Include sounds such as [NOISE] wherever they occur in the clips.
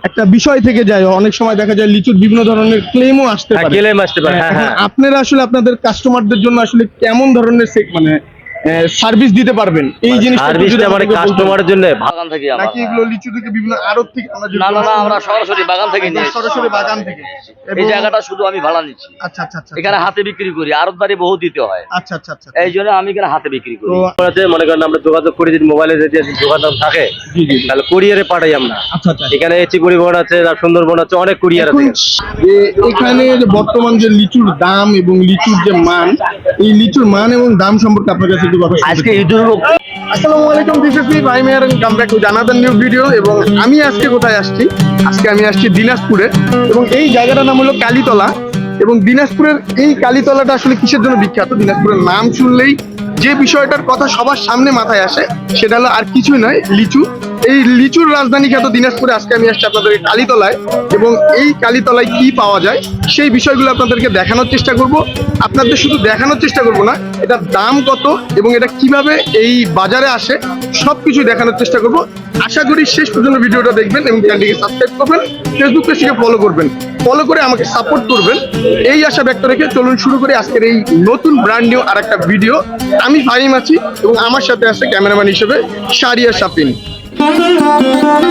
একটা বিষয় থেকে যায় অনেক সময় দেখা যায় লিচুর বিভিন্ন ধরনের ক্লেমও আসতে হ্যাঁ পারে। ক্লেম আসতে পারে আপনারা আসলে আপনাদের কাস্টমারদের জন্য আসলে কেমন ধরনের মানে সার্ভিস দিতে পারবেন। এই জিনিসটা একটু যদি সার্ভিসটা মানে কাস্টমারের জন্য বাগান থেকে আমার নাকি এগুলো লিচু থেকে বিভিন্ন আড়ত থেকে আমরা না না না আমরা সরাসরি বাগান থেকে নিয়ে সরাসরি বাগান থেকে। এই জায়গাটা শুধু আমি ভাড়া নিচ্ছি। আচ্ছা আচ্ছা আচ্ছা এখানে হাতে বিক্রি করি আরতদারি বহু দিতে হয়। আচ্ছা আচ্ছা আচ্ছা এই জন্য আমি এখানে হাতে বিক্রি করি। আছে, মনে করেন আমরা যোগাযোগ করে যদি মোবাইলে যদি যোগাযোগ থাকে জি জি জি। তাহলে কুরিয়ারে পাঠাই আমরা। আচ্ছা আচ্ছা এখানে এচি পরিবহন আছে আর সুন্দরবন আছে অনেক কুরিয়ার আছে। যে এখানে যে বর্তমান যে লিচুর দাম এবং লিচুর যে মান এই লিচুর মান এবং দাম সম্পর্কে আপনার কাছে আজকে ইউটিউব আসসালামু আলাইকুম দিস ভাই মেয়ার কাম ব্যাক টু জানাদার নিউ ভিডিও এবং আমি আজকে কোথায় আসছি? আজকে আমি আসছি দিনাজপুরে এবং এই জায়গাটার নাম হলো কালীতলা এবং দিনাজপুরের এই কালীতলাটা আসলে কিসের জন্য বিখ্যাত? দিনাজপুরের নাম শুনলেই যে বিষয়টার কথা সবার সামনে মাথায় আসে সেটা হলো আর কিছুই নয় লিচু। এই লিচুর রাজধানী খ্যাত দিনাজপুরে আজকে আমি আসছি আপনাদের এই কালীতলায়। এবং এই কালীতলায় কি পাওয়া যায়, সেই বিষয়গুলো আপনাদেরকে দেখানোর চেষ্টা করব। আপনাদের শুধু দেখানোর চেষ্টা করব না এটার দাম কত এবং এটা কীভাবে এই বাজারে আসে সব কিছু দেখানোর চেষ্টা করব। আশা করি শেষ পর্যন্ত ভিডিওটা দেখবেন এবং চ্যানেলটিকে সাবস্ক্রাইব করবেন ফেসবুক পেজটিকে ফলো করবেন। ফলো করে আমাকে সাপোর্ট করবেন। এই আশা ব্যক্ত রেখে চলুন শুরু করে আজকের এই নতুন ব্র্যান্ড নিউ আর একটা ভিডিও আমি ফাহিম আছি এবং আমার সাথে আছে ক্যামেরাম্যান হিসেবে শারিয়া শাপিন Thank you.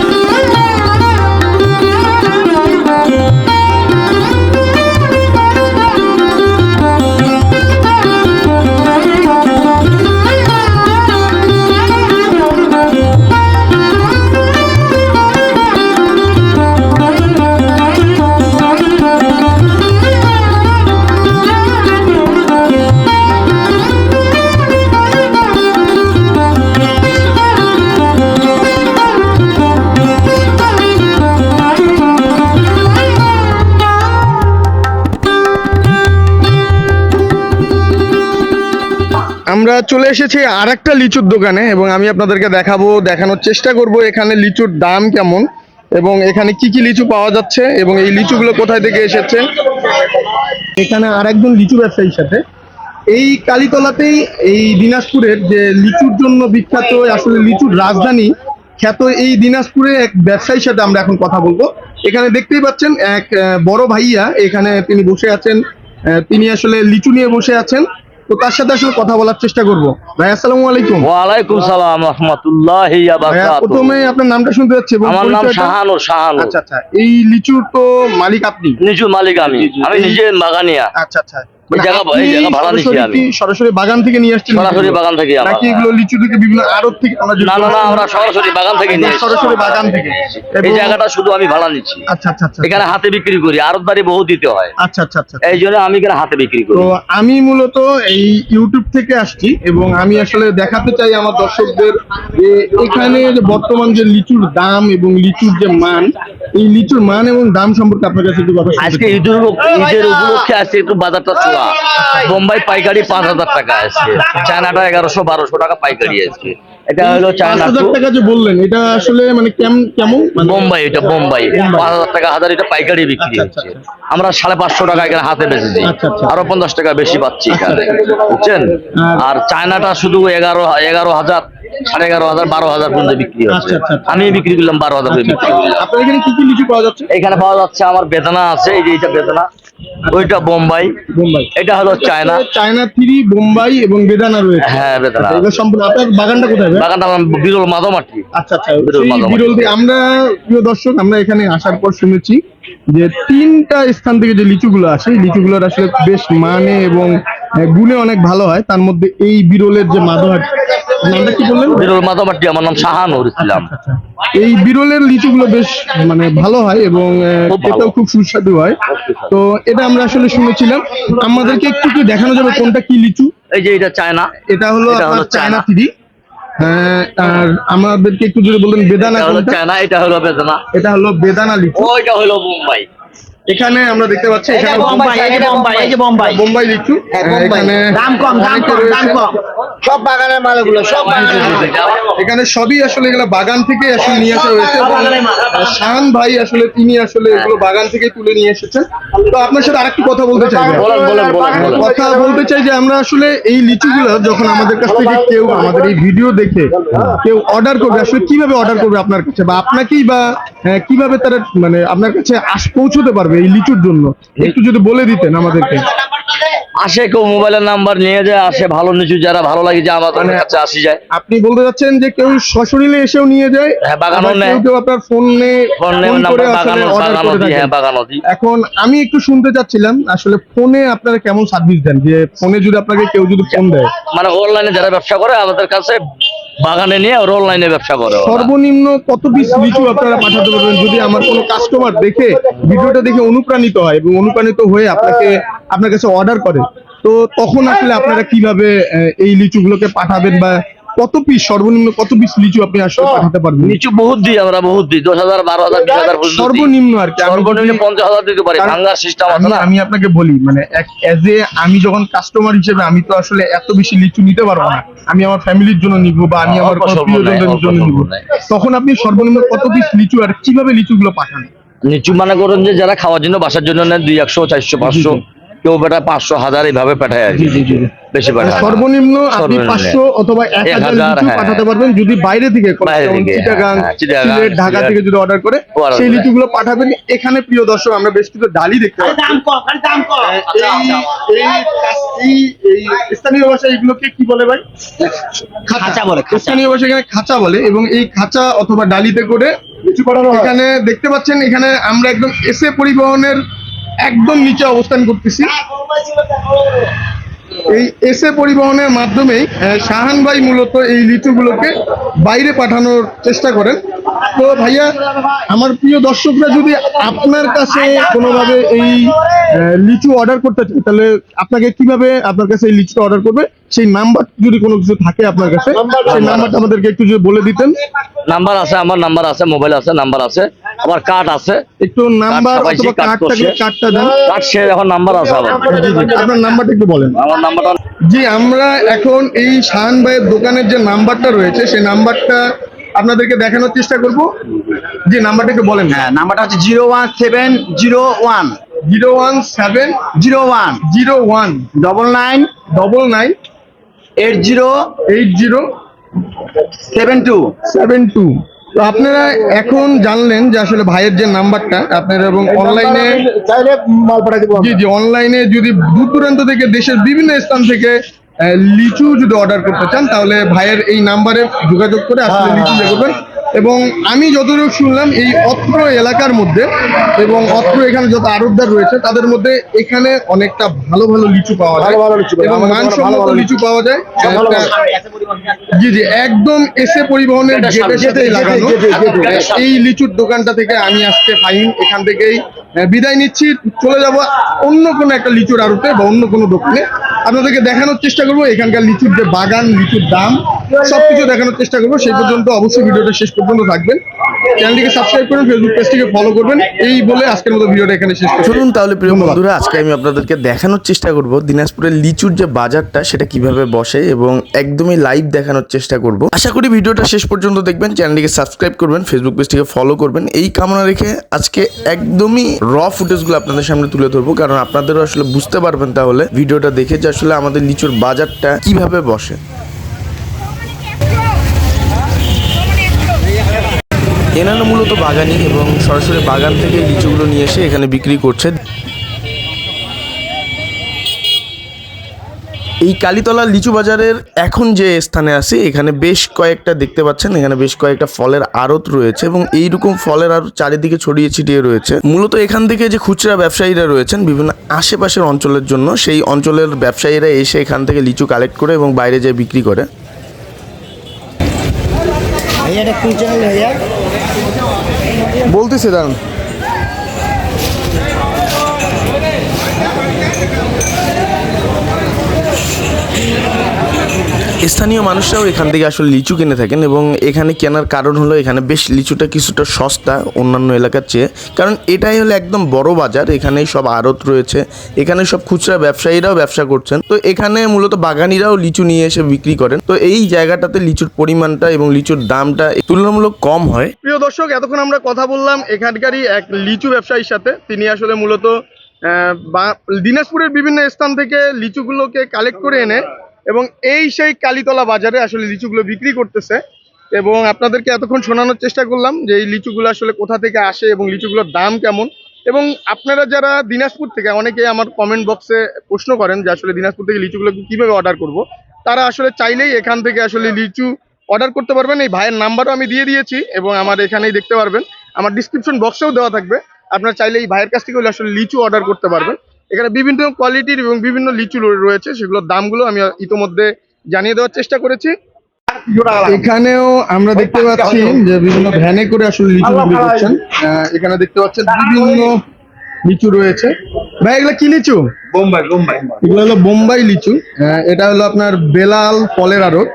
আমরা চলে এসেছি আর একটা লিচুর দোকানে এবং আমি আপনাদেরকে দেখাবো, দেখানোর চেষ্টা করব এখানে লিচুর দাম কেমন এবং এখানে কি কি লিচু পাওয়া যাচ্ছে এবং এই লিচুগুলো কোথায় থেকে এসেছে। এখানে আর একজন লিচু ব্যবসায়ীর সাথে। এই কালীতলাতেই এই দিনাজপুরের যে লিচুর জন্য বিখ্যাত আসলে লিচুর রাজধানী, খ্যাত এই দিনাজপুরে এক ব্যবসায়ীর সাথে আমরা এখন কথা বলব। এখানে দেখতেই পাচ্ছেন এক বড় ভাইয়া, এখানে তিনি বসে আছেন তিনি আসলে লিচু নিয়ে বসে আছেন। তো তার সাথে আসলে কথা বলার চেষ্টা করব। ভাই আসসালামু আলাইকুম। ওয়া আলাইকুম সালাম রহমতুল্লাহ ভাইয়া প্রথমে আপনার নামটা শুনতে যাচ্ছি আমার নাম শাহানুর শাহানুর। আচ্ছা আচ্ছা। এই লিচুর তো মালিক আপনি? লিচুর মালিক আমি। আমি নিজে বাগানিয়া। আচ্ছা আচ্ছা। সরাসরি। বাগান থেকে নিয়ে আসছেন সরাসরি বাগান থেকে নাকি এগুলো লিচু থেকে বিভিন্ন আড়ত থেকে আমরা না না না আমরা সরাসরি বাগান থেকে নিয়ে সরাসরি বাগান থেকে। এই জায়গাটা শুধু আমি ভাড়া নিচ্ছি। আচ্ছা আচ্ছা আচ্ছা এখানে হাতে বিক্রি করি আরতদারি বহু দিতে হয়। আচ্ছা আচ্ছা আচ্ছা। এই জন্য আমি এখানে হাতে বিক্রি করি। তো আমি মূলত এই ইউটিউব থেকে আসছি এবং আমি আসলে দেখাতে চাই আমার দর্শকদের যে এখানে যে বর্তমান যে লিচুর দাম এবং লিচুর যে মান এই লিচুর মান এবং দাম সম্পর্কে আপনার কাছে একটু কথা আজকে। ঈদের ঈদের উপলক্ষে আজকে একটু বাজারটা বোম্বাই পাইকারি পাঁচ হাজার টাকা আছে চায়নাটা এগারোশো বারোশো টাকা পাইকারি আছে এটা হলো চায়না টাকা যে বললেন এটা আসলে মানে কেম- কেমন? মানে বোম্বাই এটা বোম্বাই। পাঁচ হাজার টাকা হাজার এটা পাইকারি বিক্রি আচ্ছা, হচ্ছে। আচ্ছা, আমরা সাড়ে পাঁচশো টাকা এখানে হাতে বেচেছি। আচ্ছা, আচ্ছা। আরও পঞ্চাশ টাকা বেশি পাচ্ছি এখানে। [LAUGHS] বুঝছেন? আর- আর চায়নাটা শুধু এগারো এগারো হাজার সাড়ে এগারো হাজার বারো হাজার পর্যন্ত বিক্রি হচ্ছে। আচ্ছা, আচ্ছা, আচ্ছা। আমি বিক্রি করলাম বারো হাজার বিক্রি আপনার এখানে কি কি লিচু পাওয়া যাচ্ছে? এখানে পাওয়া যাচ্ছে আমার বেদনা আছে এই যে এটা বেদনা। ওইটা বোম্বাই। বোম্বাই। এটা হলো চায়না। চায়না থ্রি বোম্বাই এবং বেদানা রয়েছে। হ্যাঁ বেদনা এগুলো সম্পূর্ণ আপনার বাগানটা কোথায় বাগানটা আমার বিরল মাদমাটি। আচ্ছা আচ্ছা বিরল আমরা প্রিয় দর্শক আমরা এখানে আসার পর শুনেছি যে তিনটা স্থান থেকে যে লিচুগুলো আসে এই লিচুগুলোর আসলে বেশ মানে এবং গুণে অনেক ভালো হয়। তার মধ্যে এই বিরলের যে মাধবহাট নামটা কি বললেন? বিরল মাদমাটি আমার নাম শাহানুর ইসলাম। আচ্ছা। এই বিরলের লিচুগুলো বেশ মানে ভালো হয় এবং আহ, খুব খেতেও খুব সুস্বাদু হয়। তো এটা আমরা আসলে শুনেছিলাম। আমাদেরকে একটু কি দেখানো যাবে কোনটা কি লিচু? এই যে এটা চায়না। এটা হলো এটা চায়না। থ্রি আর আমাদেরকে একটু যদি বলতেন বেদানা এটা হলো কোনটা? চায়না এটা হলো বেদনা। এটা হলো বেদানা লিচু। ওইটা হলো বোম্বাই এখানে আমরা দেখতে পাচ্ছি এখানে বোম্বাই, এই যে বোম্বাই, এই যে বোম্বাই। বোম্বাই লিচু হ্যাঁ, বোম্বাই। এখানে দাম কম দাম কম দাম কম। সব বাগানের মালগুলো সব বাগানের এখানে সবই আসলে এগুলো বাগান থেকে আসলে নিয়ে আসা হয়েছে। শাহান ভাই আসলে তিনি আসলে এগুলো বাগান থেকে তুলে নিয়ে এসেছেন। তো আপনার সাথে আরেকটু কথা বলতে চাই কথা বলতে চাই যে আমরা আসলে এই লিচুগুলো যখন আমাদের কাছ থেকে কেউ আমাদের এই ভিডিও দেখে কেউ অর্ডার করবে আসলে কীভাবে অর্ডার করবে আপনার কাছে? বা আপনাকেই বা আহ, কীভাবে তারা মানে আপনার কাছে আস পৌঁছতে পারবে এই লিচুর জন্য। একটু যদি বলে দিতেন আমাদেরকে। আসে কেউ মোবাইলের নাম্বার নিয়ে যায় আসে ভালো নিচু যারা ভালো লাগে যে আমাদের মানে- কাছে আসি যায়। আপনি বলতে চাচ্ছেন যে কেউ সশরীরে এসেও নিয়ে যায় হ্যাঁ, আবার নেয়। কেউ আপনার ফোনে ফোন বাগানো বাগানো হ্যাঁ বাগানো এখন আমি একটু শুনতে চাচ্ছিলাম আসলে ফোনে আপনারা কেমন সার্ভিস দেন? যে ফোনে যদি আপনাকে কেউ যদি ফোন দেয়। মানে অনলাইনে যারা ব্যবসা করে আমাদের কাছে বাগানে নিয়ে ওরা অনলাইনে ব্যবসা করে সর্বনিম্ন কত পিস লিচু আপনারা পাঠাতে পারবেন? যদি আমার কোনো কাস্টমার দেখে ভিডিওটা দেখে অনুপ্রাণিত হয় এবং অনুপ্রাণিত হয়ে আপনাকে, আপনার কাছে অর্ডার করে, তো তখন আসলে আপনারা কীভাবে এই লিচুগুলোকে পাঠাবেন বা কত পিস সর্বনিম্ন কত পিস লিচু আপনি আসলে পাঠাতে পারবেন? নিচু বহুত দিই আমরা বহুত দিই। দশ হাজার বারো হাজার বিশ হাজার। সর্বনিম্ন আর কি আমি সর্বনিম্ন পঞ্চাশ হাজার দিতে পারি। ভাঙ্গার সিস্টেম আছে না আমি আপনাকে বলি মানে এজ এ আমি যখন কাস্টমার হিসেবে আমি তো আসলে এত বেশি লিচু নিতে পারব না। আমি আমার ফ্যামিলির জন্য নিব বা আমি আমার প্রিয়জনদের জন্য নিব। তখন আপনি সর্বনিম্ন কত পিস লিচু আর কীভাবে লিচুগুলো পাঠান? নিচু মানে করেন যে যারা খাওয়ার জন্য বাসার জন্য নেন দুই একশো চারশো পাঁচশো। কেউ বেটা পাঁচশো হাজার এইভাবে পাঠায় আর বেশি মানে পাঠায় সর্বনিম্ন আপনি পাঁচশো অথবা এক হাজার হ্যাঁ। পাঠাতে পারবেন যদি বাইরে থেকে চিটাগাং হ্যাঁ, সিলেট ঢাকা থেকে যদি অর্ডার করে সেই। লিচুগুলো পাঠাবেন। এখানে প্রিয় দর্শক আমরা বেশ কিছু ডালি দেখতে পাচ্ছি দাম কম খালি দাম কম। এই এই এই এই স্থানীয় ভাষায় এগুলোকে কি বলে ভাই? খাঁচা বলে, স্থানীয় ভাষায় এখানে খাঁচা বলে এবং এই খাঁচা অথবা ডালিতে করে হয়। এখানে দেখতে পাচ্ছেন এখানে আমরা একদম এসে পরিবহনের একদম নিচে অবস্থান করতেছি। এই এসে পরিবহনের মাধ্যমেই শাহান ভাই মূলত এই লিচুগুলোকে বাইরে পাঠানোর চেষ্টা করেন। তো ভাইয়া আমার প্রিয় দর্শকরা যদি আপনার কাছে কোনোভাবে এই লিচু অর্ডার করতে চায় তাহলে আপনাকে কীভাবে আপনার কাছে এই লিচুটা অর্ডার করবে? সেই নাম্বার যদি কোনো কিছু থাকে আপনার কাছে সেই নাম্বারটা আমাদেরকে একটু যদি বলে দিতেন। নাম্বার আছে আমার নাম্বার আছে মোবাইল আছে নাম্বার আছে আমার কার্ড আছে। একটু নাম্বার অথবা কার্ড থাকলে কার্ডটা দেন। কার্ড সে এখন নাম্বার আছে জি আপনার নাম্বারটা একটু বলেন। আমার নাম্বারটা জি আমরা এখন এই শাহান ভাইয়ের দোকানের যে নাম্বারটা রয়েছে সেই নাম্বারটা আপনাদেরকে দেখানোর চেষ্টা করব। যে নাম্বারটা একটু বলেন। হ্যাঁ নাম্বারটা হচ্ছে zero one seven zero one. Zero one seven zero one. Zero one. Double nine. Double nine. Eight zero. Eight zero. Seven two. Seven two. তো আপনারা এখন জানলেন যে আসলে ভাইয়ের যে নাম্বারটা আপনারা এবং অনলাইনে চাইলে মাল দিব জি জি অনলাইনে যদি দূর দূরান্ত থেকে দেশের বিভিন্ন স্থান থেকে লিচু যদি অর্ডার করতে চান তাহলে ভাইয়ের এই নাম্বারে যোগাযোগ করে আসলে লিচু ইয়ে করবেন এবং আমি যতটুকু শুনলাম এই অত্র এলাকার মধ্যে এবং অত্র এখানে যত আরবদার রয়েছে তাদের মধ্যে এখানে অনেকটা ভালো ভালো লিচু পাওয়া যায়। এবং মানসম্মত লিচু পাওয়া যায়। জি জি একদম এসে পরিবহনের গেটের সাথেই লাগানো। এই লিচুর দোকানটা থেকে আমি আজকে ফাইন এখান থেকেই বিদায় নিচ্ছি। চলে যাব অন্য কোনো একটা লিচুর আড়তে বা অন্য কোনো দোকানে। আপনাদেরকে দেখানোর চেষ্টা করব। এখানকার লিচুর যে বাগান লিচুর দাম সবকিছু দেখানোর চেষ্টা করব। সেই পর্যন্ত অবশ্যই ভিডিওটা শেষ পর্যন্ত থাকবেন। চ্যানেলটিকে সাবস্ক্রাইব করুন ফেসবুক পেজটিকে ফলো করবেন। এই বলে আজকের মতো ভিডিওটা এখানে শেষ করছি। চলুন তাহলে প্রিয় বন্ধুরা আজকে আমি আপনাদেরকে দেখানোর চেষ্টা করব দিনাজপুরের লিচুর যে বাজারটা সেটা কীভাবে বসে এবং একদমই লাইভ দেখানোর চেষ্টা করব। আশা করি ভিডিওটা শেষ পর্যন্ত দেখবেন চ্যানেলটিকে সাবস্ক্রাইব করবেন ফেসবুক পেজটিকে ফলো করবেন। এই কামনা রেখে আজকে একদমই র ফুটেজগুলো আপনাদের সামনে তুলে ধরবো কারণ আপনাদেরও আসলে বুঝতে পারবেন তাহলে ভিডিওটা দেখে যে আসলে আমাদের লিচুর বাজারটা কীভাবে বসে। এনারা মূলত বাগানি এবং সরাসরি বাগান থেকে লিচুগুলো নিয়ে এসে এখানে বিক্রি করছে। এই কালীতলা লিচু বাজারের এখন যে স্থানে আছে, এখানে বেশ কয়েকটা দেখতে পাচ্ছেন, এখানে বেশ কয়েকটা ফলের আড়ত রয়েছে এবং এইরকম ফলের আড়ত চারিদিকে ছড়িয়ে ছিটিয়ে রয়েছে। মূলত এখান থেকে যে খুচরা ব্যবসায়ীরা রয়েছেন, বিভিন্ন আশেপাশের অঞ্চলের জন্য সেই অঞ্চলের ব্যবসায়ীরা এসে এখান থেকে লিচু কালেক্ট করে এবং বাইরে যেয়ে বিক্রি করে। এটা কোন চ্যানেল ভাইয়া। বলতেছে দাঁড়ান। স্থানীয় মানুষরাও এখান থেকে আসলে লিচু কিনে থাকেন এবং এখানে কেনার কারণ হলো এখানে বেশ লিচুটা কিছুটা সস্তা অন্যান্য এলাকার চেয়ে। কারণ এটাই হলো একদম বড় বাজার এখানে সব আড়ত রয়েছে, এখানে সব খুচরা ব্যবসায়ীরাও ব্যবসা করছেন। তো এখানে মূলত বাগানিরাও লিচু নিয়ে এসে বিক্রি করেন। তো এই জায়গাটাতে লিচুর পরিমাণটা এবং লিচুর দামটা তুলনামূলক কম হয়। প্রিয় দর্শক, এতক্ষণ আমরা কথা বললাম এখানকারই এক লিচু ব্যবসায়ীর সাথে। তিনি আসলে মূলত দিনাজপুরের বিভিন্ন স্থান থেকে লিচুগুলোকে কালেক্ট করে এনে এবং এই সেই কালীতলা বাজারে আসলে লিচুগুলো বিক্রি করতেছে। এবং আপনাদেরকে এতক্ষণ শোনানোর চেষ্টা করলাম যে এই লিচুগুলো আসলে কোথা থেকে আসে এবং লিচুগুলোর দাম কেমন। এবং আপনারা যারা দিনাজপুর থেকে, অনেকে আমার কমেন্ট বক্সে প্রশ্ন করেন যে আসলে দিনাজপুর থেকে লিচুগুলো কীভাবে অর্ডার করব। তারা আসলে চাইলেই এখান থেকে আসলে লিচু অর্ডার করতে পারবেন। এই ভাইয়ের নাম্বারও আমি দিয়ে দিয়েছি এবং আমার এখানেই দেখতে পারবেন। আমার ডিসক্রিপশন বক্সেও দেওয়া থাকবে। আপনারা চাইলে এই ভাইয়ের কাছ থেকে হলে আসলে লিচু অর্ডার করতে পারবেন। এখানে বিভিন্ন কোয়ালিটির এবং বিভিন্ন লিচু রয়েছে সেগুলোর দামগুলো আমি ইতোমধ্যে জানিয়ে দেওয়ার চেষ্টা করেছি। এখানেও আমরা দেখতে পাচ্ছি যে বিভিন্ন ভ্যানে করে আসলে লিচু বিক্রি করছেন। এখানে দেখতে পাচ্ছেন বিভিন্ন লিচু রয়েছে। ভাই এগুলো কি লিচু? বোম্বাই বোম্বাই। এগুলো হলো বোম্বাই লিচু। এটা হলো আপনার বেলাল ফলের আড়ত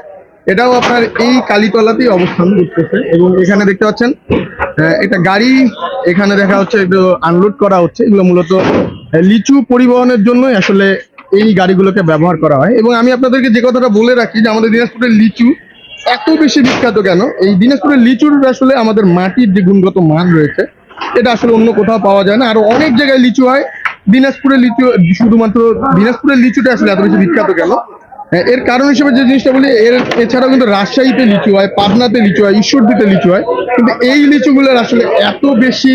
এটাও আপনার এই কালীতলাতেই অবস্থান করতেছে এবং এখানে দেখতে পাচ্ছেন এটা গাড়ি এখানে দেখা হচ্ছে একটু আনলোড করা হচ্ছে। এগুলো মূলত লিচু পরিবহনের জন্য আসলে এই গাড়িগুলোকে ব্যবহার করা হয়। এবং আমি আপনাদেরকে যে কথাটা বলে রাখি যে আমাদের দিনাজপুরের লিচু এত বেশি বিখ্যাত কেন? এই দিনাজপুরের লিচুর আসলে আমাদের মাটির যে গুণগত মান রয়েছে, এটা আসলে অন্য কোথাও পাওয়া যায় না। আর অনেক জায়গায় লিচু হয়। দিনাজপুরের লিচু, শুধুমাত্র দিনাজপুরের লিচুটা আসলে এত বেশি বিখ্যাত কেন? এর কারণ হিসেবে যে জিনিসটা বলি, এর এছাড়াও কিন্তু রাজশাহীতে লিচু হয় পাবনাতে লিচু হয়, ঈশ্বরদীতে লিচু হয়। কিন্তু এই লিচুগুলোর আসলে এত বেশি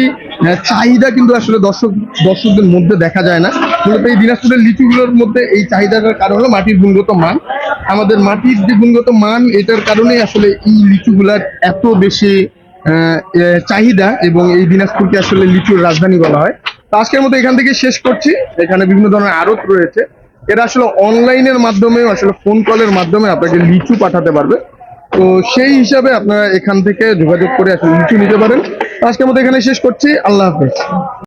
চাহিদা কিন্তু আসলে দর্শক, দর্শকদের মধ্যে দেখা যায় না। মূলত এই দিনাজপুরের লিচুগুলোর মধ্যে এই চাহিদাটার কারণ হলো মাটির গুণগত মান। আমাদের মাটির যে গুণগত মান, এটার কারণেই আসলে এই লিচুগুলার এত বেশি চাহিদা এবং এই দিনাজপুরকে আসলে লিচুর রাজধানী বলা হয়। তো আজকের মতো এখান থেকে শেষ করছি। এখানে বিভিন্ন ধরনের আড়ত রয়েছে। এরা আসলে অনলাইনের মাধ্যমে, আসলে ফোন কলের মাধ্যমে আপনাকে লিচু পাঠাতে পারবে। তো সেই হিসাবে আপনারা এখান থেকে যোগাযোগ করে আসলে লিচু নিতে পারেন। আজকে মতো এখানে শেষ করছি। আল্লাহ হাফেজ।